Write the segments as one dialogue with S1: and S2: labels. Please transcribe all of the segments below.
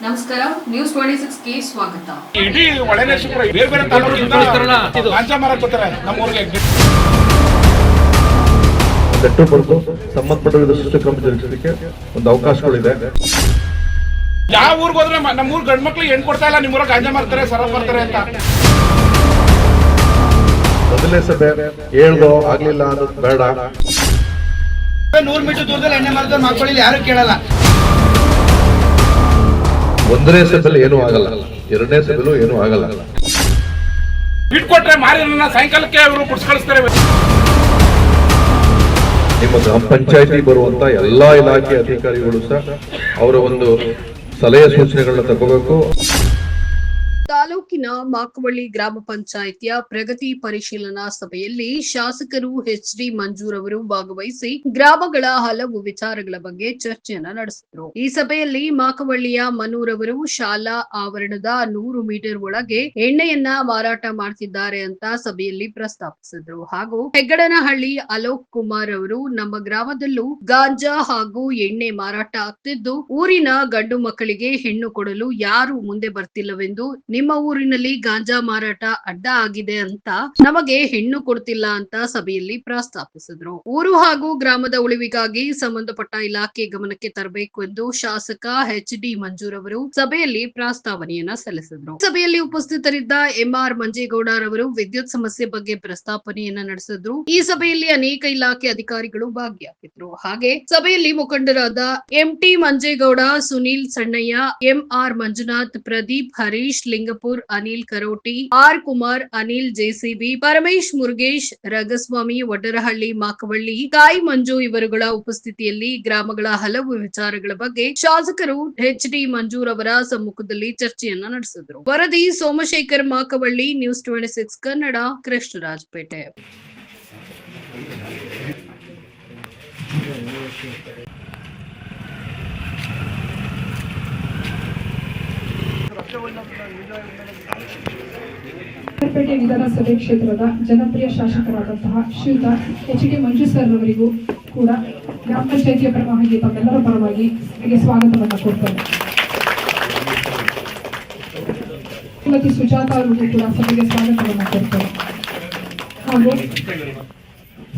S1: ನಮಸ್ಕಾರ news twenty ಸಿಕ್ಸ್ಗೆ ಸ್ವಾಗತ.
S2: ಇಡೀ ಒಳನೇಶ್ವರ ಬೇರೆ ಬೇರೆ ತಾಲೂಕಿಂದ ಗಾಂಜಾ ಮಾರಕ್ ಬರ್ತಾರೆ ನಮ್ಮೂರಿಗೆ
S3: ಗಟ್ಟು ಬರೆದು ಸಂಬಂಧಪಟ್ಟ ಶಿಸ್ತು ಕ್ರಮ ಜರುಗಿಸಲಿಕ್ಕೆ ಒಂದು ಅವಕಾಶಗಳಿದೆ.
S2: ಯಾವ ಊರಿಗೆ ಹೋದ್ರೆ ನಮ್ಮ ಊರ್ ಗಂಡ್ ಮಕ್ಳಿಗೆ ಹೆಣ್ ಕೊಡ್ತಾ ಇಲ್ಲ ನಿಮ್ಮೂರ ಗಾಂಜಾ ಮಾರ್ತಾರೆ ಸರ ಬರ್ತಾರೆ ಅಂತ.
S3: ಮೊದಲನೇ ಸಭೆ ಹೇಳ್ದೋ ಆಗ್ಲಿಲ್ಲ ಅನ್ನೋದು ಬೇಡ.
S4: ನೂರು ಮೀಟರ್ ದೂರದಲ್ಲಿ ಎಣ್ಣೆ ಮಾರ್ತಾರೆ ಮಕ್ಕಳಿಲ್ಲ ಯಾರು ಕೇಳಲ್ಲ.
S3: ಒಂದನೇ ಸಭೆಯಲ್ಲಿ ಏನೂ ಆಗಲ್ಲ. ಎರಡನೇ ಸಭೆಲ್ಲೂ ಏನೂ ಆಗಲ್ಲ.
S2: ಇಟ್ಕೊಟ್ರೆ ಮಾರಿನ ಸಾಯಂಕಾಲಕ್ಕೆ ಅವರು ಕುಡ್ಸ್ಕೊಳಿಸ್ತಾರೆ
S3: ನಿಮ್ಮ ಗ್ರಾಮ ಪಂಚಾಯತಿ ಬರುವಂತ ಎಲ್ಲಾ ಇಲಾಖೆ ಅಧಿಕಾರಿಗಳು ಸಹ ಅವರ ಒಂದು ಸಲಹೆ ಸೂಚನೆಗಳನ್ನ ತಗೋಬೇಕು.
S1: ತಾಲೂಕಿನ ಮಾಕವಳ್ಳಿ ಗ್ರಾಮ ಪಂಚಾಯಿತಿಯ ಪ್ರಗತಿ ಪರಿಶೀಲನಾ ಸಭೆಯಲ್ಲಿ ಶಾಸಕರು ಎಚ್ ಡಿ ಮಂಜೂರ್ ಅವರು ಭಾಗವಹಿಸಿ ಗ್ರಾಮಗಳ ಹಲವು ವಿಚಾರಗಳ ಬಗ್ಗೆ ಚರ್ಚೆಯನ್ನು ನಡೆಸಿದರು. ಈ ಸಭೆಯಲ್ಲಿ ಮಾಕವಳ್ಳಿಯ ಮನೂರ್ ಅವರು ಶಾಲಾ ಆವರಣದ ನೂರು ಮೀಟರ್ ಒಳಗೆ ಎಣ್ಣೆಯನ್ನ ಮಾರಾಟ ಮಾಡ್ತಿದ್ದಾರೆ ಅಂತ ಸಭೆಯಲ್ಲಿ ಪ್ರಸ್ತಾಪಿಸಿದ್ರು. ಹಾಗೂ ಹೆಗ್ಗಡನಹಳ್ಳಿ ಅಲೋಕ್ ಕುಮಾರ್ ಅವರು ನಮ್ಮ ಗ್ರಾಮದಲ್ಲೂ ಗಾಂಜಾ ಹಾಗೂ ಎಣ್ಣೆ ಮಾರಾಟ ಆಗ್ತಿದ್ದು, ಊರಿನ ಗಂಡು ಮಕ್ಕಳಿಗೆ ಹೆಣ್ಣು ಕೊಡಲು ಯಾರು ಮುಂದೆ ಬರ್ತಿಲ್ಲವೆಂದು ನಿಮ್ಮ ಊರಿನಲ್ಲಿ ಗಾಂಜಾ ಮಾರಾಟ ಅಡ್ಡ ಆಗಿದೆ ಅಂತ ನಮಗೆ ಹೆಣ್ಣು ಕೊಡ್ತಿಲ್ಲ ಅಂತ ಸಭೆಯಲ್ಲಿ ಪ್ರಸ್ತಾಪಿಸಿದ್ರು. ಊರು ಹಾಗೂ ಗ್ರಾಮದ ಉಳಿವಿಗಾಗಿ ಸಂಬಂಧಪಟ್ಟ ಇಲಾಖೆ ಗಮನಕ್ಕೆ ತರಬೇಕು ಎಂದು ಶಾಸಕ ಎಚ್ ಡಿ ಮಂಜೂರ್ ಅವರು ಸಭೆಯಲ್ಲಿ ಪ್ರಸ್ತಾವನೆಯನ್ನ ಸಲ್ಲಿಸಿದ್ರು. ಸಭೆಯಲ್ಲಿ ಉಪಸ್ಥಿತರಿದ್ದ ಎಂಆರ್ ಮಂಜೇಗೌಡರವರು ವಿದ್ಯುತ್ ಸಮಸ್ಯೆ ಬಗ್ಗೆ ಪ್ರಸ್ತಾಪನೆಯನ್ನ ನಡೆಸಿದ್ರು. ಈ ಸಭೆಯಲ್ಲಿ ಅನೇಕ ಇಲಾಖೆ ಅಧಿಕಾರಿಗಳು ಭಾಗಿಯಾಗಿದ್ರು. ಹಾಗೆ ಸಭೆಯಲ್ಲಿ ಮುಖಂಡರಾದ M T Manjegowda, Sunil Sannaiah, M R Manjunath, Pradeep Harish, Lingapur Anil Karoti, R Kumar, Anil JCB, Paramesh Murugesh Ragaswamy Vadarahalli, Makavalli ಕಾಯಿ ಮಂಜು ಇವರುಗಳ ಉಪಸ್ಥಿತಿಯಲ್ಲಿ ಗ್ರಾಮಗಳ ಹಲವು ವಿಚಾರಗಳ ಬಗ್ಗೆ ಶಾಸಕರು ಎಚ್ ಡಿ ಅವರ ಸಮ್ಮುಖದಲ್ಲಿ ಚರ್ಚೆಯನ್ನ ನಡೆಸಿದರು. ವರದಿ Somashekar Makavalli, news twenty six Kannada, Krishnarajapete.
S5: Pete ವಿಧಾನಸಭೆ ಕ್ಷೇತ್ರದ ಜನಪ್ರಿಯ ಶಾಸಕರಾದಂತಹ ಶ್ರೀಯುತ ಎಚ್ ಡಿ ಮಂಜು ಸರ್ ಅವರಿಗೂ ಕೂಡ ಗ್ರಾಮ ಪಂಚಾಯಿತಿಯ ಪರವಾಗಿ ತಮ್ಮೆಲ್ಲರ ಪರವಾಗಿ ಅವರಿಗೆ ಸ್ವಾಗತವನ್ನು ಕೊಡ್ತಾರೆ ಶ್ರೀಮತಿ ಸುಜಾತ ಅವರಿಗೂ ಕೂಡ ಸಭೆಗೆ ಸ್ವಾಗತವನ್ನು ಕೊಡ್ತಾರೆ ಹಾಗೂ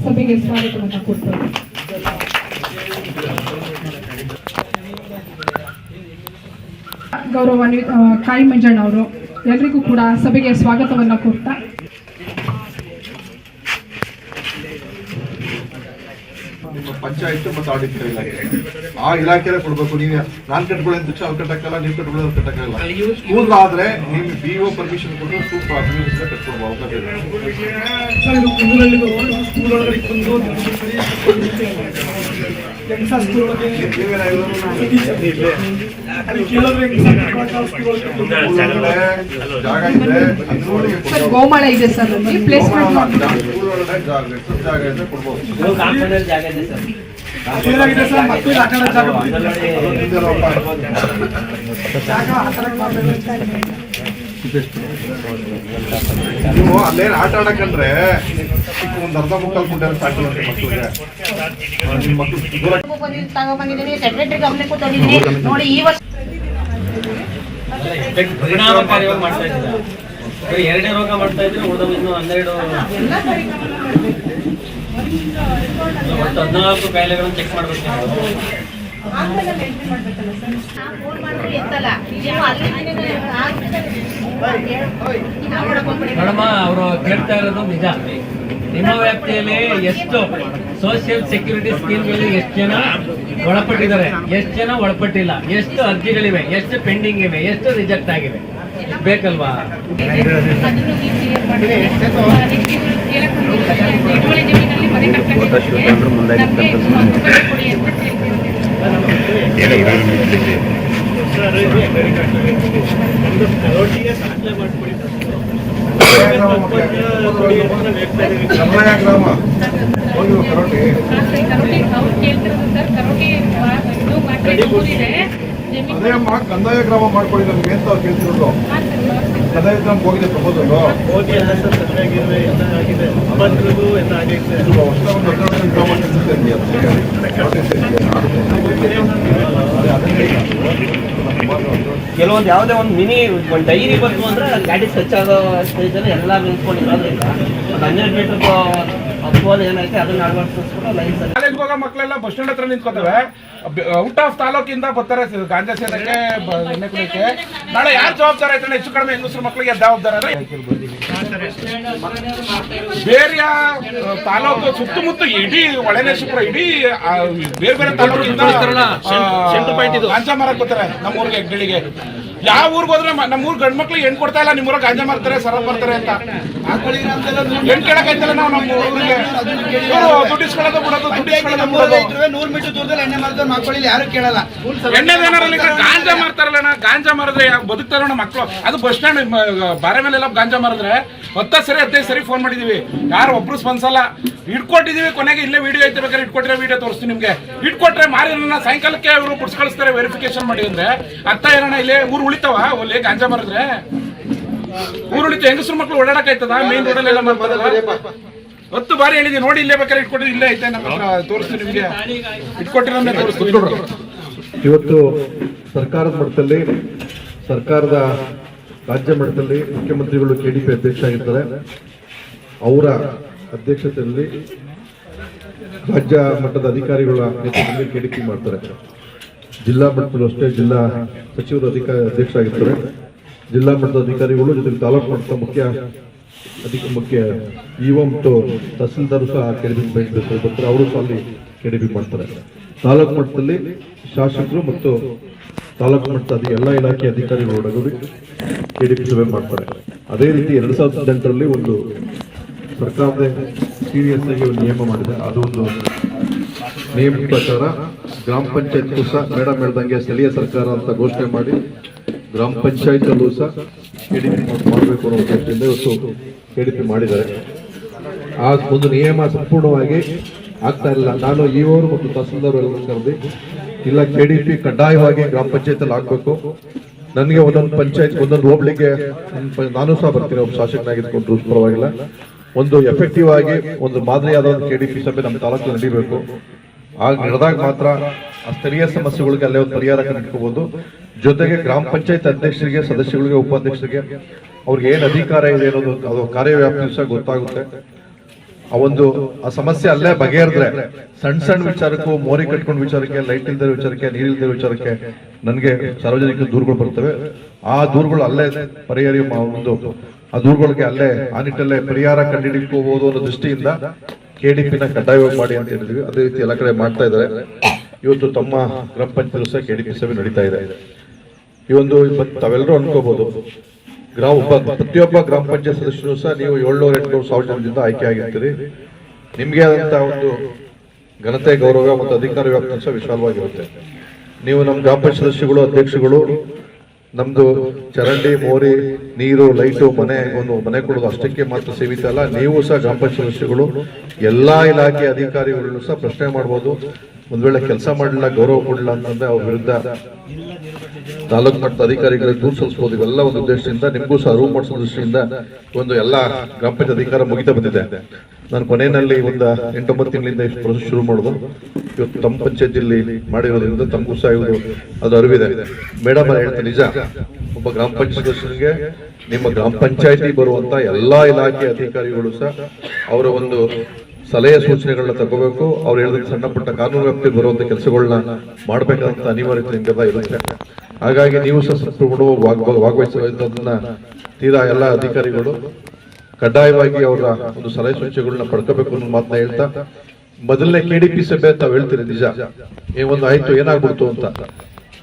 S5: ಸಭೆಗೆ ಸ್ವಾಗತವನ್ನು ಕೊಡ್ತಾರೆ ಗೌರವಾನ್ವಿತ ಆ, ಕಾಯಿ ಮಂಜಣ್ಣ ಅವರು ಎಲ್ರಿಗೂ ಕೂಡ ಸಭೆಗೆ ಸ್ವಾಗತವನ್ನು ಕೊಡ್ತಾ
S3: ಪಂಚಾಯತ್ ಮತ್ತು ಆಡಳಿತ ಇಲಾಖೆ. ಆ ಇಲಾಖೆಲ್ಲ ಕೊಡ್ಬೇಕು. ನೀವು ನಾನು ಕಟ್ಕೊಳ್ಳೋದು ಅಂತ ಅವ್ರು ಕಟ್ಟಕ್ಕಲ್ಲ ನೀವು ಕಟ್ಕೊಳ್ಳೋದು ಅವ್ರು ಕಟ್ಟಕ್ಕಲ್ಲ ಸ್ಕೂಲ್ ಆದ್ರೆ ನಿಮ್ ಬಿ ಒ ಪರ್ಮಿಷನ್ ಕೊಟ್ಟು ಸೂಪರ್ ಕಟ್ಕೊಳ್ಬಹುದು ಅವಕಾಶ ಇದೆ.
S5: ಗೋಮಾಳ ಇದೆ ಸರ್ ಅಲ್ಲಿ ಪ್ಲೇಸ್ಮೆಂಟ್
S3: ನೀವು ಅಲ್ಲೇನು ಆಟ ಆಡಕಂದ್ರೆ ಚಿಕ್ಕ ಒಂದು ಅರ್ಧ ಮುಕ್ಕಾಲು ಗುಂಟೆ ಸಾಕು ಅಂತ ಮಕ್ಕಳಿಗೆ. ನಿಮ್ ಮಕ್ಳು ದೂರ
S6: ತಗೊಂಡ್ಬಂದಿದ್ದೀನಿ ಸೆಕ್ರೆಟರಿ ಗಮನಕ್ಕೂ ತಂದಿದ್ದೀನಿ ನೋಡಿ ಈ ವರ್ಷ
S7: ಪರಿಣಾಮಕಾರಿಯಾಗಿ ಮಾಡ್ತಾ ಇದ್ದೀರಾ? ಬರೀ ಎರಡೇ ರೋಗ ಮಾಡ್ತಾ ಇದ್ರೆ ಉಳಿದ ಇನ್ನು ಹನ್ನೆರಡು. ಒಟ್ಟು ಹದಿನಾಲ್ಕು ಕಾಯಿಲೆಗಳನ್ನು ಚೆಕ್ ಮಾಡ್ಬೇಕು ಮೇಡಮ ಅವರು ಕೇಳ್ತಾ ಇರೋದು ನಿಜ. ನಿಮ್ಮ ವ್ಯಾಪ್ತಿಯಲ್ಲಿ ಎಷ್ಟು ಸೋಷಿಯಲ್ ಸೆಕ್ಯೂರಿಟಿ ಸ್ಕೀಮ್ಗಳಲ್ಲಿ ಎಷ್ಟು ಜನ ಒಳಪಟ್ಟಿದ್ದಾರೆ? ಎಷ್ಟು ಜನ ಒಳಪಟ್ಟಿಲ್ಲ? ಎಷ್ಟು ಅರ್ಜಿಗಳಿವೆ? ಎಷ್ಟು ಪೆಂಡಿಂಗ್ ಇವೆ? ಎಷ್ಟು ರಿಜೆಕ್ಟ್ ಆಗಿವೆ? ಬೇಕಲ್ವಾ?
S3: ಕರ್ನಾಯ ಅದೇ ಅಮ್ಮ ಕಂದಾಯ ಗ್ರಾಮ ಮಾಡ್ಕೊಳ್ಳಿ ನಮ್ಗೆ ಅಂತ ಅವ್ರು ಕೇಳ್ತಿರೋದು ಕಂದಾಯ ಗ್ರಾಮ ಹೋಗಿದೆ ಪ್ರಪೋಸಲ್
S8: ಹೋಗಿ ಎಲ್ಲ ಸರ್ ಸರ್ವೆ ಎಲ್ಲ ಆಗಿದೆ ಎಲ್ಲ ಆಗೈತೆ ಕೆಲವೊಂದು ಯಾವುದೇ ಒಂದು ಮಿನಿ ಒಂದು ಡೈರಿ ಬಂತು ಅಂದ್ರೆ ಗಾಡಿ ಸ್ವಚ್ಛ ಆಗೋ ಸ್ಟೇಜಲ್ಲಿ ಎಲ್ಲ ನಿಂತ್ಕೊಂಡಿರೋದ್ರಿಂದ ಒಂದು ಹನ್ನೆರಡು ಮೀಟರ್ ಏನೈತೆ ಅದನ್ನ ಲೈನ್
S2: ಹೋಗೋ ಮಕ್ಕಳೆಲ್ಲ ಬಸ್ ಸ್ಟ್ಯಾಂಡ್ ಹತ್ರ ನಿಂತ್ಕೋತವೆ. ಔಟ್ ಆಫ್ ತಾಲೂಕಿಂದ ಬರ್ತಾರೆ ಗಾಂಜಾ ಸೇದಕ್ಕೆ ಎಣ್ಣೆ ಕುಡಿಯಕ್ಕೆ. ನಾಳೆ ಯಾರು ಜವಾಬ್ದಾರ ಆಯ್ತಾನೆ ಹೆಚ್ಚು ಕಡಿಮೆ ಹೆಂಗಸರು ಮಕ್ಕಳಿಗೆ ಜವಾಬ್ದಾರ ಬೇರೆಯ ತಾಲೂಕು ಸುತ್ತಮುತ್ತ ಇಡೀ ಒಳನೇಶ್ವರ ಇಡೀ ಬೇರೆ ಬೇರೆ ತಾಲೂಕಿಂದ ಗಾಂಜಾ ಮಾರಕ್ ಬರ್ತಾರೆ ನಮ್ಮ ಊರಿಗೆ ಹೆಗ್ಗಳಿಗೆ ಯಾವ ಊರಿಗೆ ಹೋದ್ರೆ ನಮ್ಮ ಊರ್ ಗಂಡ್ ಮಕ್ಳು ಹೆಣ್ ಕೊಡ್ತಾ ಇಲ್ಲ ನಿಮ್ ಊರಾಗ ಗಾಂಜಾ ಮಾರ್ತಾರೆ ಸರ ಬರ್ತಾರೆ ಅಂತ. ಹೆಣ್ ಕೇಳಕ್ ಆಯ್ತಲ್ಲ ನಾವು ನಮ್ಮ ಊರಿಗೆ? ಇವ್ರು ದುಡ್ಡು ಇಸ್ಕೊಳ್ಳೋದು ಬಿಡೋದು ದುಡ್ಡು ಇಸ್ಕೊಳ್ಳೋದು ಬಿಡೋದು.
S4: ನೂರ್ ಮೀಟರ್ ದೂರದಲ್ಲಿ ಎಣ್ಣೆ ಮಾರ್ತಾರೆ ಮಾಡ್ಕೊಳ್ಳಿ ಯಾರು ಕೇಳಲ್ಲ.
S2: ಎಣ್ಣೆ ಏನಾರಲ್ಲಿ ಗಾಂಜಾ ಮಾರ್ತಾರಲ್ಲ ಗಾಂಜಾ ಮಾರಿದ್ರೆ ಯಾಕ್ ಬದುಕ್ತಾರಣ್ಣ ಮಕ್ಕಳು ಅದು ಬಸ್ ಸ್ಟ್ಯಾಂಡ್ ಬಾರೆ ಮೇಲೆಲ್ಲ ಗಾಂಜಾ ಮಾರಿದ್ರೆ ಹತ್ತ ಸರಿ ಹದಿನೈದು ಸರಿ ಫೋನ್ ಮಾಡಿದೀವಿ. ಯಾರು ಒಬ್ರು ಸ್ಪಂದಿಸಲ್ಲ ಇಟ್ಕೊಟ್ಟಿದೀವಿ ಕೊನೆಗೆ ಇಲ್ಲೇ ವಿಡಿಯೋ ಐತೆ ಬೇಕಾದ್ರೆ ಇಟ್ಕೊಟ್ಟಿರೋ ವಿಡಿಯೋ ತೋರಿಸ್ತೀನಿ ನಿಮ್ಗೆ. ಇಟ್ಕೊಟ್ರೆ ಮಾರಿ ಸಾಯಂಕಾಲಕ್ಕೆ ಅವರು ಪುಡ್ಸ್ ಕಳಿಸ್ತಾರೆ ವೆರಿಫಿಕೇಶನ್ ಮಾಡಿ ಅಂದ್ರೆ. ಅರ್ಥ ಏನಣ್ಣ ಇಲ್ಲೇ ಊರು ಉಳಿತಾವ? ಒಳ್ಳೆ ಗಾಂಜಾ ಮಾರಿದ್ರೆ? ಊರು ಉಳಿತ ಹೆಂಗಸರು ಮಕ್ಳು ಓಡಾಡಕ್ ಆಯ್ತದ ಮೇನ್ ರೋಡ್ ಅಲ್ಲಿ ಹತ್ತು ಬಾರಿ ಹೇಳಿದ್ವಿ ನೋಡಿ ಇಲ್ಲೇ ಬೇಕಾದ್ರೆ ಇಟ್ಕೊಟ್ಟಿದ್ದು ಇಲ್ಲೇ ಐತೆ ತೋರಿಸ್ತೀನಿ ನಿಮ್ಗೆ. ಇಟ್ಕೊಟ್ಟಿರೋ ತೋರಿಸ್ತೀನಿ.
S3: ಇವತ್ತು ಸರ್ಕಾರದ ಮಟ್ಟದಲ್ಲಿ, ಸರ್ಕಾರದ ರಾಜ್ಯ ಮಟ್ಟದಲ್ಲಿ ಮುಖ್ಯಮಂತ್ರಿಗಳು ಕೆಡಿಪಿ ಅಧ್ಯಕ್ಷ ಆಗಿರ್ತಾರೆ. ಅವರ ಅಧ್ಯಕ್ಷತೆಯಲ್ಲಿ ರಾಜ್ಯ ಮಟ್ಟದ ಅಧಿಕಾರಿಗಳ ನೇತೃತ್ವದಲ್ಲಿ ಕೆಡಿಪಿ ಮಾಡ್ತಾರೆ. ಜಿಲ್ಲಾ ಮಟ್ಟದಲ್ಲೂ ಅಷ್ಟೇ ಜಿಲ್ಲಾ ಸಚಿವರು ಅಧಿಕಾರ ಅಧ್ಯಕ್ಷ ಆಗಿರ್ತಾರೆ ಜಿಲ್ಲಾ ಮಟ್ಟದ ಅಧಿಕಾರಿಗಳು ಜೊತೆಗೆ ತಾಲೂಕು ಮಟ್ಟದ ಮುಖ್ಯ ಅದಕ್ಕೆ ಮುಖ್ಯ ಇಒ ಮತ್ತು ತಹಸೀಲ್ದಾರು ಸಹ ಕೆಡಿಪಿ ಬರ್ತಾರೆ ಅವರು ಸಹ ಅಲ್ಲಿ ಕೆಡಿಪಿ ಮಾಡ್ತಾರೆ. ತಾಲೂಕು ಮಟ್ಟದಲ್ಲಿ ಶಾಸಕರು ಮತ್ತು ತಾಲೂಕು ಮಟ್ಟದ ಎಲ್ಲ ಇಲಾಖೆ ಅಧಿಕಾರಿಗಳು ಒಡಗೂಡಿ ಕೆಡಿಪಿ ಸಭೆ ಮಾಡ್ತಾರೆ. ಅದೇ ರೀತಿ ಎರಡು ಸಾವಿರದ ಹದಿನೆಂಟರಲ್ಲಿ ಒಂದು ಸರ್ಕಾರದ ಸೀರಿಯಸ್ ಆಗಿ ಒಂದು ನಿಯಮ ಮಾಡಿದೆ. ಅದು ಒಂದು ನಿಯಮ ಪ್ರಕಾರ ಗ್ರಾಮ ಪಂಚಾಯತ್ಗೂ ಸಹ ಮೇಡಮ್ ಹೇಳ್ದಂಗೆ ಸ್ಥಳೀಯ ಸರ್ಕಾರ ಅಂತ ಘೋಷಣೆ ಮಾಡಿ ಗ್ರಾಮ ಪಂಚಾಯತ್ ಅಲ್ಲೂ ಸಹ ಕೆಡಿಪಿ ಮಾಡಬೇಕು ಅನ್ನೋ ಉದ್ದೇಶದಿಂದ ಇವತ್ತು ಕೆಡಿಪಿ ಮಾಡಿದ್ದಾರೆ. ಆ ಒಂದು ನಿಯಮ ಸಂಪೂರ್ಣವಾಗಿ ಆಗ್ತಾ ಇಲ್ಲ ನಾನು ಇವರು ಮತ್ತು ತಹಸೀಲ್ದಾರ್ ಕರೆದು, ಇಲ್ಲ ಕೆಡಿಪಿ ಕಡ್ಡಾಯವಾಗಿ ಗ್ರಾಮ ಪಂಚಾಯತ್ ಅಲ್ಲಿ ಆಗ್ಬೇಕು ನನಗೆ ಒಂದೊಂದು ಪಂಚಾಯತ್, ಒಂದೊಂದು ಹೋಗ್ಲಿಕ್ಕೆ ನಾನು ಸಹ ಬರ್ತೀನಿ. ಒಬ್ಬ ಶಾಸಕನಾಗಿದ್ಕೊಂಡು ಪರವಾಗಿಲ್ಲ. ಒಂದು ಎಫೆಕ್ಟಿವ್ ಆಗಿ ಒಂದು ಮಾದರಿಯಾದ ಒಂದು ಕೆಡಿಪಿ ಸಭೆ ನಮ್ಮ ತಾಲೂಕು ನಡೀಬೇಕು. ಆಗ ನಡೆದಾಗ ಮಾತ್ರ ಆ ಸ್ಥಳೀಯ ಸಮಸ್ಯೆಗಳಿಗೆ ಅಲ್ಲೇ ಒಂದು ಪರಿಹಾರ ಕಂಡುಕೋಬಹುದು ಜೊತೆಗೆ ಗ್ರಾಮ ಪಂಚಾಯತ್ ಅಧ್ಯಕ್ಷರಿಗೆ, ಸದಸ್ಯಗಳಿಗೆ, ಉಪಾಧ್ಯಕ್ಷರಿಗೆ ಅವ್ರಿಗೆ ಏನು ಅಧಿಕಾರ ಇದೆ ಅನ್ನೋದು ಅದು ಕಾರ್ಯವ್ಯಾಪ್ತಿ ಸಹ ಗೊತ್ತಾಗುತ್ತೆ. ಆ ಒಂದು ಆ ಸಮಸ್ಯೆ ಅಲ್ಲೇ ಬಗೆಹರಿದ್ರೆ ಸಣ್ಣ ಸಣ್ಣ ವಿಚಾರಕ್ಕೂ, ಮೋರಿ ಕಟ್ಕೊಂಡು ವಿಚಾರಕ್ಕೆ ಲೈಟ್ ಇಲ್ದೇ ವಿಚಾರಕ್ಕೆ ನೀರಿಲ್ದೇ ವಿಚಾರಕ್ಕೆ ನನಗೆ ಸಾರ್ವಜನಿಕ ದೂರುಗಳು ಬರ್ತವೆ. ಆ ದೂರುಗಳು ಅಲ್ಲೇ ಪರಿಹಾರ ಒಂದು ಆ ದೂರುಗಳಿಗೆ ಅಲ್ಲೇ ಆ ನಿಟ್ಟಲ್ಲೇ ಪರಿಹಾರ ಕಂಡುಹಿಡಿಕೋಬಹುದು ಅನ್ನೋ ದೃಷ್ಟಿಯಿಂದ ಕೆಡಿಪಿನ ಕಡ್ಡಾಯವಾಗಿ ಮಾಡಿ ಅಂತ ಹೇಳಿದ್ವಿ. ಅದೇ ರೀತಿ ಎಲ್ಲ ಕಡೆ ಮಾಡ್ತಾ ಇದ್ದಾರೆ. ಇವತ್ತು ತಮ್ಮ ಗ್ರಾಮ ಪಂಚಾಯತ್ ಸಹ ಕೆಡಿಪಿ ಸಭೆ ನಡೀತಾ ಇದೆ. ಈ ಒಂದು ತಾವೆಲ್ಲರೂ ಅನ್ಕೋಬಹುದು. ಗ್ರಾಮ ಒಬ್ಬ ಪ್ರತಿಯೊಬ್ಬ ಗ್ರಾಮ ಪಂಚಾಯತ್ ಸದಸ್ಯರು ಸಹ ನೀವು ಏಳ್ನೂರ, ಎಂಟುನೂರು ಸಾವಿರ ಜನದಿಂದ ಆಯ್ಕೆ ಆಗಿರ್ತೀರಿ. ನಿಮಗೆ ಆದಂತಹ ಒಂದು ಘನತೆ, ಗೌರವ ಮತ್ತು ಅಧಿಕಾರ ವ್ಯಾಪ್ತಿ ಸಹ ವಿಶಾಲವಾಗಿರುತ್ತೆ. ನೀವು ನಮ್ಮ ಗ್ರಾಮ ಪಂಚಾಯತ್ ಸದಸ್ಯಗಳು, ಅಧ್ಯಕ್ಷಗಳು ನಮ್ದು ಚರಂಡಿ, ಮೋರಿ, ನೀರು, ಲೈಟು, ಮನೆ, ಒಂದು ಮನೆ ಕೊಡೋದು ಅಷ್ಟಕ್ಕೆ ಮಾತ್ರ ಸೀಮಿತ ಅಲ್ಲ. ನೀವು ಸಹ ಗ್ರಾಮ ಪಂಚಾಯತ್ ಸದಸ್ಯಗಳು ಎಲ್ಲಾ ಇಲಾಖೆ ಅಧಿಕಾರಿಗಳನ್ನು ಸಹ ಪ್ರಶ್ನೆ ಮಾಡ್ಬೋದು. ಒಂದ್ ವೇಳೆ ಕೆಲಸ ಮಾಡಲಿಲ್ಲ, ಗೌರವ ಕೊಡಲಿಲ್ಲ ಅಂತಂದ್ರೆ ಅವ್ರ ವಿರುದ್ಧ ತಾಲೂಕು ಮಟ್ಟದ ಅಧಿಕಾರಿಗಳಿಗೆ ದೂರು ಸಲ್ಲಿಸಬಹುದು ಇವೆಲ್ಲ ಒಂದು ಉದ್ದೇಶದಿಂದ, ನಿಮಗೂ ಸಹ ಅರಿವು ಮಾಡಿಸೋ ದೃಷ್ಟಿಯಿಂದ ಒಂದು ಎಲ್ಲ ಗ್ರಾಮ ಪಂಚಾಯತ್ ಅಧಿಕಾರ ಮುಗಿತಾ ಬಂದಿದೆ. ನಾನು ಕೊನೆಯಲ್ಲಿ ಒಂದು ಎಂಟೊಂಬತ್ತು ತಿಂಗಳಿಂದ ಇಷ್ಟು ಪ್ರೊಸೆಸ್ ಶುರು ಮಾಡೋದು. ಇವತ್ತು ತಮ್ಮ ಪಂಚಾಯತಿಯಲ್ಲಿ ಮಾಡಿರೋದ್ರಿಂದ ತಮಗೂ ಸಹ ಇವರು ಅದು ಅರಿವಿದೆ. ಮೇಡಮ್ ಹೇಳ್ತೀನಿ ನಿಜ, ಒಬ್ಬ ಗ್ರಾಮ ಪಂಚಾಯತ್ ಸದಸ್ಯರಿಗೆ ನಿಮ್ಮ ಗ್ರಾಮ ಪಂಚಾಯತಿ ಬರುವಂತ ಎಲ್ಲಾ ಇಲಾಖೆ ಅಧಿಕಾರಿಗಳು ಸಹ ಅವರ ಒಂದು ಸಲಹೆ ಸೂಚನೆಗಳನ್ನ ತಗೋಬೇಕು. ಅವ್ರು ಹೇಳಿದ ಸಣ್ಣ ಪುಟ್ಟ ಕಾನೂನು ವ್ಯಾಪ್ತಿ ಬರುವಂತ ಕೆಲಸಗಳನ್ನ ಮಾಡ್ಬೇಕಂತ ಅನಿವಾರ್ಯತೆ ನಿಮಗೆಲ್ಲ ಇರುತ್ತೆ. ಹಾಗಾಗಿ ನೀವು ಸಹ ಸಂಪೂರ್ಣವಾಗಿ ಭಾಗ- ಭಾಗವಹಿಸುವಂತದನ್ನ ತೀರಾ ಎಲ್ಲ ಅಧಿಕಾರಿಗಳು ಕಡ್ಡಾಯವಾಗಿ ಅವರ ಒಂದು ಸಲಹೆ ಸೂಚನೆಗಳನ್ನ ಪಡ್ಕೋಬೇಕು ಅನ್ನೋ ಮಾತನ್ನ ಹೇಳ್ತಾ, ಮೊದಲನೇ ಕೆ ಡಿ ಪಿ ಸಭೆ ತಾವ್ ಹೇಳ್ತೀರಿ ನಿಜ. ಏ ಒಂದು ಆಯ್ತು, ಏನಾಗ್ಬಿಡ್ತು ಅಂತ.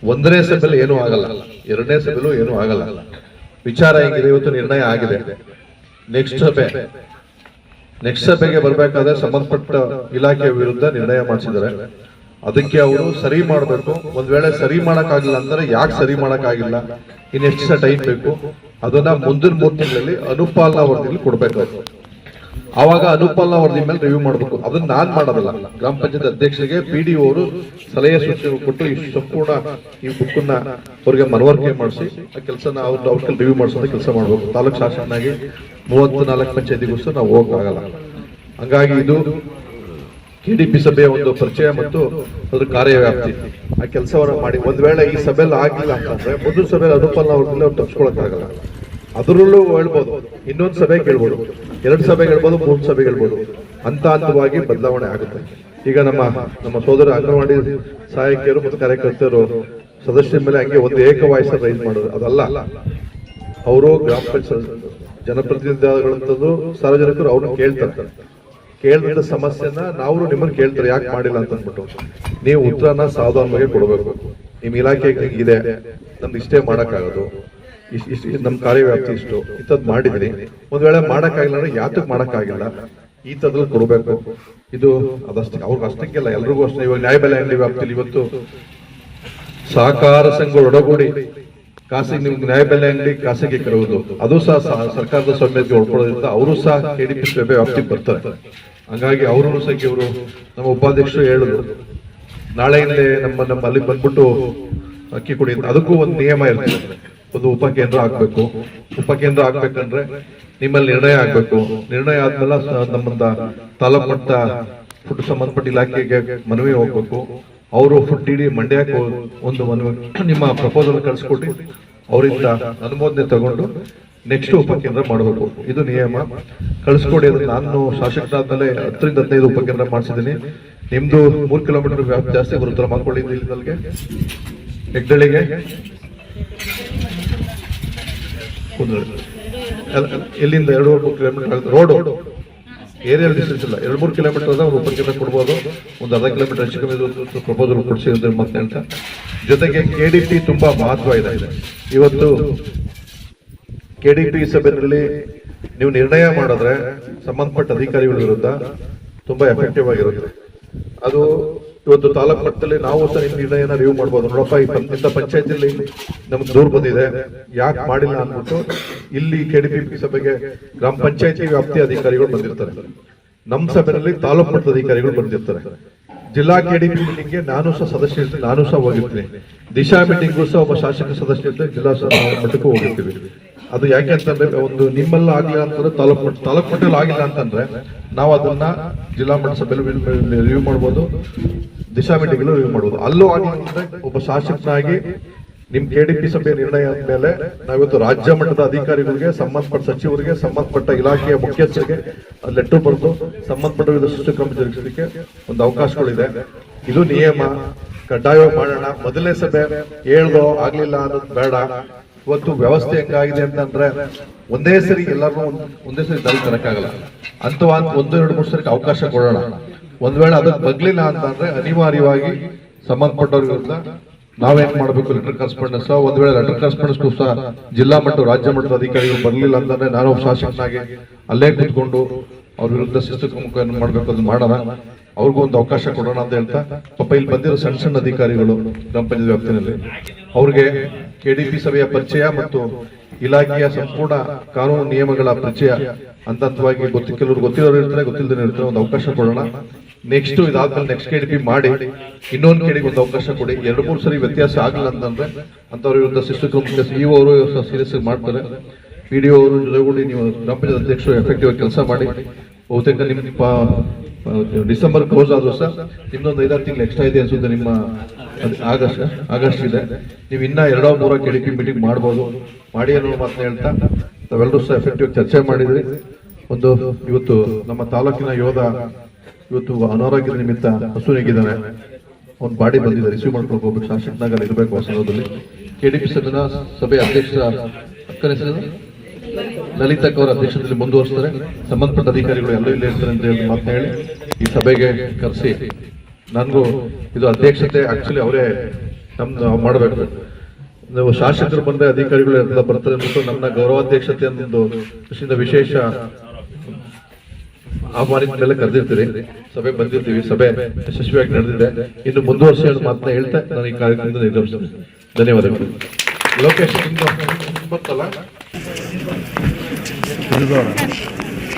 S3: ಒಂದನೇ ಸಭೆಯಲ್ಲಿ ಏನೂ ಆಗಲ್ಲ. ಎರಡನೇ ಸಭೆಲೂ ಏನೂ ಆಗಲ್ಲ. ವಿಚಾರ ಹೇಗಿದೆ, ಇವತ್ತು ನಿರ್ಣಯ ಆಗಿದೆ. ನೆಕ್ಸ್ಟ್ ಸಭೆ. ನೆಕ್ಸ್ಟ್ ಸಭೆಗೆ ಬರಬೇಕಾದ್ರೆ ಸಂಬಂಧಪಟ್ಟ ಇಲಾಖೆಯ ವಿರುದ್ಧ ನಿರ್ಣಯ ಮಾಡಿಸಿದ್ದಾರೆ. ಅದಕ್ಕೆ ಅವರು ಸರಿ ಮಾಡಬೇಕು. ಒಂದ್ ವೇಳೆ ಸರಿ ಮಾಡಕ್ಕಾಗಿಲ್ಲ ಅಂದ್ರೆ ಯಾಕೆ ಸರಿ ಮಾಡಕ್ಕಾಗಿಲ್ಲ? ಇನ್ನು ಎಷ್ಟು ಸಹ ಟೈಮ್ ಬೇಕು? ಅದನ್ನ ಮುಂದಿನ ಮೂರು ತಿಂಗಳಲ್ಲಿ ಅನುಪಾಲನಾ ವರದಿಯಲ್ಲಿ ಕೊಡ್ಬೇಕಾಗುತ್ತೆ ಆವಾಗ ಅನುಪಾಲನಾ ವರದಿ ಮೇಲೆ ರಿವ್ಯೂ ಮಾಡಬೇಕು. ಅದನ್ನ ನಾನ್ ಮಾಡೋದಲ್ಲ. ಗ್ರಾಮ ಪಂಚಾಯತ್ ಅಧ್ಯಕ್ಷರಿಗೆ, ಪಿ ಡಿ ಅವರು ಸಲಹೆ ಸೂಚನೆ ಕೊಟ್ಟು ಈ ಸಂಪೂರ್ಣ ಈ ಬುಕ್ಕನ್ನ ಅವ್ರಿಗೆ ಮನವರಿಕೆ ಮಾಡಿಸಿ, ಆ ಕೆಲಸನ ಅವ್ರ ರಿವ್ಯೂ ಮಾಡಿಸೋದ ಕೆಲಸ ಮಾಡಬೇಕು. ತಾಲೂಕ್ ಶಾಸಕನಾಗಿ ಮೂವತ್ತು ನಾಲ್ಕು ಪಂಚಾಯತಿಗೂ ಸಹ ನಾವು ಹೋಗಕ್ಕಾಗಲ್ಲ. ಹಂಗಾಗಿ ಇದು ಕೆಡಿಪಿ ಸಭೆಯ ಒಂದು ಪರಿಚಯ ಮತ್ತು ಅದ್ರ ಕಾರ್ಯವ್ಯಾಪ್ತಿ. ಆ ಕೆಲಸವನ್ನು ಮಾಡಿ. ಒಂದ್ ವೇಳೆ ಈ ಸಭೆಯಲ್ಲಿ ಆಗಿಲ್ಲ ಅಂತಂದ್ರೆ ಮೊದಲು ಸಭೆಯಲ್ಲಿ ಅನುಪಾಲನ ಅವ್ರನ್ನ ಅವ್ರು ತಪ್ಪಿಸ್ಕೊಳಕ್ಕಾಗಲ್ಲ ಅದರಲ್ಲೂ ಹೇಳ್ಬೋದು. ಇನ್ನೊಂದು ಸಭೆ ಕೇಳ್ಬೋದು. ಎರಡು ಸಭೆ ಹೇಳ್ಬೋದು, ಮೂರು ಸಭೆ ಹೇಳ್ಬೋದು. ಹಂತ ಹಂತವಾಗಿ ಬದಲಾವಣೆ ಆಗುತ್ತೆ. ಈಗ ನಮ್ಮ ನಮ್ಮ ಸೋದರ ಅಂಗನವಾಡಿ ಸಹಾಯಕಿಯರು ಮತ್ತು ಕಾರ್ಯಕರ್ತರು ಸದಸ್ಯರ ಮೇಲೆ ಹಂಗೆ ಒಂದು ಏಕವಾಯಸ ರೈಸ್ ಮಾಡೋದು ಅದಲ್ಲ. ಅವರು ಗ್ರಾಮ ಪಂಚಾಯತ್ ಜನಪ್ರತಿನಿಧಿಗಳಂತದ್ದು ಸಾರ್ವಜನಿಕರು ಅವ್ರನ್ನ ಕೇಳ್ತಾರೆ. ಕೇಳಿದ ಸಮಸ್ಯೆನ ನಾವು ನಿಮ್ಮನ್ನು ಕೇಳ್ತಾರೆ, ಯಾಕೆ ಮಾಡಿಲ್ಲ ಅಂತ ಅಂದ್ಬಿಟ್ಟು ನೀವು ಉತ್ತರನ ಸಾವಧಾನವಾಗಿ ಕೊಡಬೇಕು. ನಿಮ್ಮ ಇಲಾಖೆ ಇದೆ, ನಮ್ದು ಇಷ್ಟೇ ಮಾಡಕ್ಕಾಗೋದು. ಇಷ್ಟ ಇಷ್ಟ ನಮ್ ಕಾರ್ಯವ್ಯಾಪ್ತಿ ಇಷ್ಟು. ಇಂಥದ್ದು ಮಾಡಿದ್ರಿ. ಒಂದ್ ವೇಳೆ ಮಾಡೋಕ್ಕಾಗಿಲ್ಲ ಅಂದ್ರೆ ಯಾತಕ್ ಮಾಡೋಕ್ಕಾಗಿಲ್ಲ? ಈ ತದ್ರು ಕೊಡಬೇಕು. ಇದು ಅದಷ್ಟೇ, ಅವ್ರಿಗೆ ಅಷ್ಟಕ್ಕೆಲ್ಲ ಎಲ್ರಿಗೂ ಅಷ್ಟೇ. ಇವಾಗ ನ್ಯಾಯಬೆಲೆ ಅಂಗಡಿ ವ್ಯಾಪ್ತಿಯಲ್ಲಿ ಇವತ್ತು ಸಹಕಾರ ಸಂಘಗಳು ಒಡಗೂಡಿ ಖಾಸಗಿ ನಿಮ್ಗೆ ನ್ಯಾಯಬೆಲೆ ಅಂಗಡಿ ಖಾಸಗೀಕರುವುದು ಅದು ಸಹ ಸರ್ಕಾರದ ಸ್ವಾಮ್ಯಕ್ಕೆ ಒಳಪಡೋದ್ರಿಂದ ಅವರು ಸಹ ಕೆಡಿಪಿ ಸಭೆ ವ್ಯಾಪ್ತಿಗೆ ಬರ್ತಾರೆ. ಹಂಗಾಗಿ ಅವರು ಸಹ ಇವರು ನಮ್ಮ ಉಪಾಧ್ಯಕ್ಷರು ಹೇಳಿದ್ರು. ನಾಳೆಯಿಂದಲೇ ನಮ್ಮ ನಮ್ಮ ಅಲ್ಲಿ ಬಂದ್ಬಿಟ್ಟು ಅಕ್ಕಿ ಕೊಡಿ. ಅದಕ್ಕೂ ಒಂದು ನಿಯಮ ಇರ್ತದೆ. ಒಂದು ಉಪಕೇಂದ್ರ ಆಗ್ಬೇಕು ಉಪಕೇಂದ್ರ ಆಗ್ಬೇಕಂದ್ರೆ ನಿಮ್ಮಲ್ಲಿ ನಿರ್ಣಯ ಆಗ್ಬೇಕು. ನಿರ್ಣಯ ಆದ್ಮೇಲೆ ನಮ್ಮಂತ ತಾಲೂಕು ಮಟ್ಟ ಫುಡ್ ಸಂಬಂಧಪಟ್ಟ ಇಲಾಖೆಗೆ ಮನವಿ ಹೋಗ್ಬೇಕು. ಅವರು ಇಡೀ ಮಂಡ್ಯಕ್ಕೆ ಒಂದು ನಿಮ್ಮ ಪ್ರಪೋಸಲ್ ಕಳಿಸ್ಕೊಟ್ಟು ಅವರಿಂದ ಅನುಮೋದನೆ ತಗೊಂಡು ನೆಕ್ಸ್ಟ್ ಉಪಕೇಂದ್ರ ಮಾಡಬೇಕು. ಇದು ನಿಯಮ. ಕಳಿಸ್ಕೊಡಿ ಅದನ್ನ ನಾನು ಶಾಸಕರಾದ್ಮೇಲೆ ಹತ್ತರಿಂದ ಹದಿನೈದು ಉಪಕೇಂದ್ರ ಮಾಡಿಸಿದ್ದೀನಿ. ನಿಮ್ದು ಮೂರು ಕಿಲೋಮೀಟರ್ ವ್ಯಾಪ್ತಿ ಜಾಸ್ತಿ ಬರುತ್ತಲ್ಲ ಮಾಡ್ಕೊಳ್ಳಿ ಇಲ್ಲಿಗೆ ಹೆಗ್ಗಳಿಗೆ? ಇಲ್ಲಿಂದ ಎರಡು ಮೂರು ಕಿಲೋಮೀಟರ್ ರೋಡ್. ಏರಿಯಲ್ ಡಿಸ್ಟೆನ್ಸ್ ಇಲ್ಲ. ಎರಡು ಮೂರು ಕಿಲೋಮೀಟರ್ ಅದ ಒಂದು ಕಿಲೋಮೀಟರ್ ಕೊಡ್ಬೋದು. ಒಂದು ಅರ್ಧ ಕಿಲೋಮೀಟರ್ ಹೆಚ್ಚು ಕಮ್ಮಿ ಪ್ರಪೋಸಲ್ ಕೊಡಿಸಿ ಅಂತ ಮತ್ತೆ ಅಂತ. ಜೊತೆಗೆ ಕೆ ಡಿ ಪಿ ತುಂಬಾ ಮಹತ್ವ ಇದೆ. ಇವತ್ತು ಕೆ ಡಿ ಪಿ ಸಭೆಯಲ್ಲಿ ನೀವು ನಿರ್ಣಯ ಮಾಡಿದ್ರೆ ಸಂಬಂಧಪಟ್ಟ ಅಧಿಕಾರಿಗಳ ವಿರುದ್ಧ ತುಂಬಾ ಎಫೆಕ್ಟಿವ್ ಆಗಿರುತ್ತೆ. ಅದು ಇವತ್ತು ತಾಲೂಕು ಮಟ್ಟದಲ್ಲಿ ನಾವು ಸಹ ನಿಮ್ಮ ನಿರ್ಣಯನ ರಿವ್ಯೂ ಮಾಡ್ಬೋದು. ನೋಡಪ್ಪ, ಈ ಪಂ- ಇಂಥ ಪಂಚಾಯತಿಲಿ ನಮ್ಗೆ ದೂರ ಬಂದಿದೆ. ಯಾಕೆ ಮಾಡಿಲ್ಲ ಅಂದ್ಬಿಟ್ಟು ಇಲ್ಲಿ ಕೆ ಡಿ ಪಿ ಸಭೆಗೆ ಗ್ರಾಮ ಪಂಚಾಯತಿ ವ್ಯಾಪ್ತಿ ಅಧಿಕಾರಿಗಳು ಬಂದಿರ್ತಾರೆ. ನಮ್ಮ ಸಭೆಯಲ್ಲಿ ತಾಲೂಕು ಮಟ್ಟದ ಅಧಿಕಾರಿಗಳು ಬಂದಿರ್ತಾರೆ. ಜಿಲ್ಲಾ ಕೆಡಿಪಿ ಮೀಟಿಂಗ್ಗೆ ನಾನು ಸಹ ಸದಸ್ಯ ನಾನು ಸಹ ಹೋಗಿರ್ತೀನಿ. ದಿಶಾ ಮೀಟಿಂಗ್ಗೂ ಸಹ ಒಬ್ಬ ಶಾಸಕ ಸದಸ್ಯ ಜಿಲ್ಲಾ ಮಟ್ಟಕ್ಕೂ ಹೋಗಿರ್ತೀವಿ. ಅದು ಯಾಕೆ ಅಂತಂದ್ರೆ ಒಂದು ನಿಮ್ಮಲ್ಲ ಆಗಿಲ್ಲ ಅಂತಂದ್ರೆ ತಾಲೂಕು ಮಟ್ಟ ತಾಲೂಕು ಮಟ್ಟದಲ್ಲಿ ಆಗಿಲ್ಲ ಅಂತಂದ್ರೆ ನಾವು ಅದನ್ನ ಜಿಲ್ಲಾ ಮಟ್ಟ ಸಭೆಯಲ್ಲಿ ರಿವ್ಯೂ ಮಾಡ್ಬೋದು. ದಿಶಾ ಮೀಟಿಂಗ್ ಮಾಡುವುದು ಅಲ್ಲೂ ಅಂದ್ರೆ ಒಬ್ಬ ಶಾಸಕನಾಗಿ ನಿಮ್ ಕೆಡಿಪಿ ಸಭೆ ನಿರ್ಣಯ ಮೇಲೆ ನಾವಿವತ್ತು ರಾಜ್ಯ ಮಟ್ಟದ ಅಧಿಕಾರಿಗಳಿಗೆ ಸಂಬಂಧಪಟ್ಟ ಸಚಿವರಿಗೆ ಸಂಬಂಧಪಟ್ಟ ಇಲಾಖೆಯ ಮುಖ್ಯಸ್ಥರಿಗೆ ಲೆಟರ್ ಬರೆದು ಸಂಬಂಧಪಟ್ಟ ವಿವಿಧ ಶಿಸ್ತು ಕ್ರಮ ಜರುಗಿಸಲಿಕ್ಕೆ ಒಂದು ಅವಕಾಶಗಳಿದೆ. ಇದು ನಿಯಮ. ಕಡ್ಡಾಯವಾಗಿ ಮಾಡೋಣ. ಮೊದಲನೇ ಸಭೆ ಹೇಳ್ದೋ ಆಗ್ಲಿಲ್ಲ ಅನ್ನೋದು ಬೇಡ. ಇವತ್ತು ವ್ಯವಸ್ಥೆ ಹೆಂಗಾಗಿದೆ ಅಂತಂದ್ರೆ ಒಂದೇ ಸರಿ ಎಲ್ಲರೂ ಒಂದೇ ಸರಿ ದಾರಿ ತರಕ್ಕಾಗಲ್ಲ ಅಂತ ಒಂದು ಎರಡು ಮೂರು ಸರಿ ಅವಕಾಶ ಕೊಡೋಣ. ಒಂದ್ ವೇಳೆ ಅದಕ್ಕೆ ಬಗ್ಲಿಲ್ಲ ಅಂತಂದ್ರೆ ಅನಿವಾರ್ಯವಾಗಿ ಸಂಬಂಧಪಟ್ಟವ್ರ ವಿರುದ್ಧ ನಾವೇನ್ ಮಾಡ್ಬೇಕು? ಲೆಟರ್ ಕರೆಸ್ಪಾಂಡೆನ್ಸ್ ಒಂದ್ ವೇಳೆ ಲೆಟರ್ ಕರೆಸ್ಪಾಂಡೆನ್ಸ್ ಸಹ ಜಿಲ್ಲಾ ಮಟ್ಟ ರಾಜ್ಯ ಮಟ್ಟದ ಅಧಿಕಾರಿಗಳು ಬರ್ಲಿಲ್ಲ ಅಂತಂದ್ರೆ ನಾನು ಶಾಸಕನಾಗಿ ಅಲ್ಲೇ ಕೂತ್ಕೊಂಡು ಅವ್ರ ವಿರುದ್ಧ ಶಿಸ್ತು ಕ್ರಮ ಮಾಡ್ಬೇಕು ಅದು ಮಾಡೋಣ. ಅವ್ರಿಗೂ ಒಂದು ಅವಕಾಶ ಕೊಡೋಣ ಅಂತ ಹೇಳ್ತಾ, ಪಾಪ ಇಲ್ಲಿ ಬಂದಿರೋ ಸಣ್ಣ ಸಣ್ಣ ಅಧಿಕಾರಿಗಳು ಗ್ರಾಮ ಪಂಚಾಯತ್ ವ್ಯಾಪ್ತಿನಲ್ಲಿ, ಅವ್ರಿಗೆ ಕೆಡಿಪಿ ಸಭೆಯ ಪರಿಚಯ ಮತ್ತು ಇಲಾಖೆಯ ಸಂಪೂರ್ಣ ಕಾನೂನು ನಿಯಮಗಳ ಪರಿಚಯ ಹಂತ ಹಂತವಾಗಿ ಗೊತ್ತಿ, ಕೆಲವರು ಗೊತ್ತಿರೋರು ಇರ್ತಾರೆ ಗೊತ್ತಿಲ್ಲದೆ ಇರ್ತಾರೆ ಒಂದು ಅವಕಾಶ ಕೊಡೋಣ. ನೆಕ್ಸ್ಟ್ ಇದಾದ್ಮೇಲೆ ನೆಕ್ಸ್ಟ್ ಕೆಡಿಪಿ ಮಾಡಿ, ಇನ್ನೊಂದು ಕೆಡಿಗೆ ಒಂದು ಅವಕಾಶ ಕೊಡಿ. ಎರಡು, ಮೂರು ಸರಿ ವ್ಯತ್ಯಾಸ ಆಗಲ್ಲ ಅಂತಂದ್ರೆ ಅಂತವ್ರ ವಿರುದ್ಧ ಶಿಸ್ತು ಇಒ ಅವರು ಸೀರಿಯಸ್ ಮಾಡ್ತಾರೆ. ಪಿಡಿಒ ಅವರು ಜೊತೆಗೂಡಿ ನೀವು ಗ್ರಾಮ ಪಂಚಾಯತ್ ಅಧ್ಯಕ್ಷರು ಎಫೆಕ್ಟಿವ್ ಕೆಲಸ ಮಾಡಿ. ಬಹುತೇಕ ನಿಮ್ಮ ಪ- ಡಿಸೆಂಬರ್ ಕ್ಲೋಸ್ ಆದ್ರೂ ಸಹ ನಿಮ್ದೊಂದು ಐದಾರು ತಿಂಗಳು ಎಕ್ಸ್ಟ್ರಾ ಇದೆ ಅನ್ಸುತ್ತೆ ನಿಮ್ಮ ಆಗಸ್ಟ್ ಆಗಸ್ಟ್ ಇದೆ. ನೀವು ಇನ್ನ ಎರಡೋ ಮೂರೋ ಕೆಡಿಪಿ ಮೀಟಿಂಗ್ ಮಾಡ್ಬೋದು. ಮಾಡಿ ಅನ್ನೋ ಮಾತನ್ನ ಹೇಳ್ತಾ ತಾವೆಲ್ಲರೂ ಸಹ ಎಫೆಕ್ಟಿವ್ ಚರ್ಚೆ ಮಾಡಿದ್ರಿ ಒಂದು ಇವತ್ತು ನಮ್ಮ ತಾಲೂಕಿನ ಯೋಧ ಇವತ್ತು ಅನಾರೋಗ್ಯದ ನಿಮಿತ್ತ ಹಸುನಿಗಿದ್ದಾನೆ. ಒಂದು ಬಾಡಿ ಬಂದಿದೆ ರಿಸೀವ್ ಮಾಡ್ಕೊಂಡು ಹೋಗ್ಬೇಕು ನಗರ ಇರಬೇಕು ಹೊಸದಲ್ಲಿ ಪಿ ಸಭೆನ ಸಭೆ ಅಧ್ಯಕ್ಷ ಅಕ್ಕನ ಹೆಸರು ಅವರ ಅಧ್ಯಕ್ಷತೆಯಲ್ಲಿ ಮುಂದುವರಿಸ್ತಾರೆ. ಸಂಬಂಧಪಟ್ಟ ಅಧಿಕಾರಿಗಳು ಎಲ್ಲೂ ಇಲ್ಲೇ ಇರ್ತಾರೆ ಅಂತ ಹೇಳಿ ಮಾತು ಹೇಳಿ ಈ ಸಭೆಗೆ ಕರೆಸಿ. ನನಗೂ ಇದು ಅಧ್ಯಕ್ಷತೆ ಆಕ್ಚುಲಿ ಅವರೇ ನಮ್ದು ಮಾಡಬೇಕು. ನಾವು ಶಾಸಕರು ಬಂದ್ರೆ ಅಧಿಕಾರಿಗಳು ಬರ್ತಾರೆ ಅಂದ್ಬಿಟ್ಟು ನಮ್ಮ ಗೌರವಾಧ್ಯಕ್ಷತೆ ಒಂದು ವಿಶೇಷ ಆಹ್ವಾನಿತ ಮೇಲೆ ಕರೆದಿರ್ತೀರಿ. ಸಭೆ ಬಂದಿರ್ತೀವಿ. ಸಭೆ ಯಶಸ್ವಿಯಾಗಿ ನಡೆದಿದೆ. ಇನ್ನು ಮುಂದುವರ್ಸಿ ಅನ್ನೋ ಮಾತನ್ನ ಹೇಳ್ತಾ ನಾನು ಈ ಕಾರ್ಯಕ್ರಮದಿಂದ ನಿರ್ಗಮಿಸ್ತೀನಿ. ಧನ್ಯವಾದಗಳು. ಲೋಕೇಶ್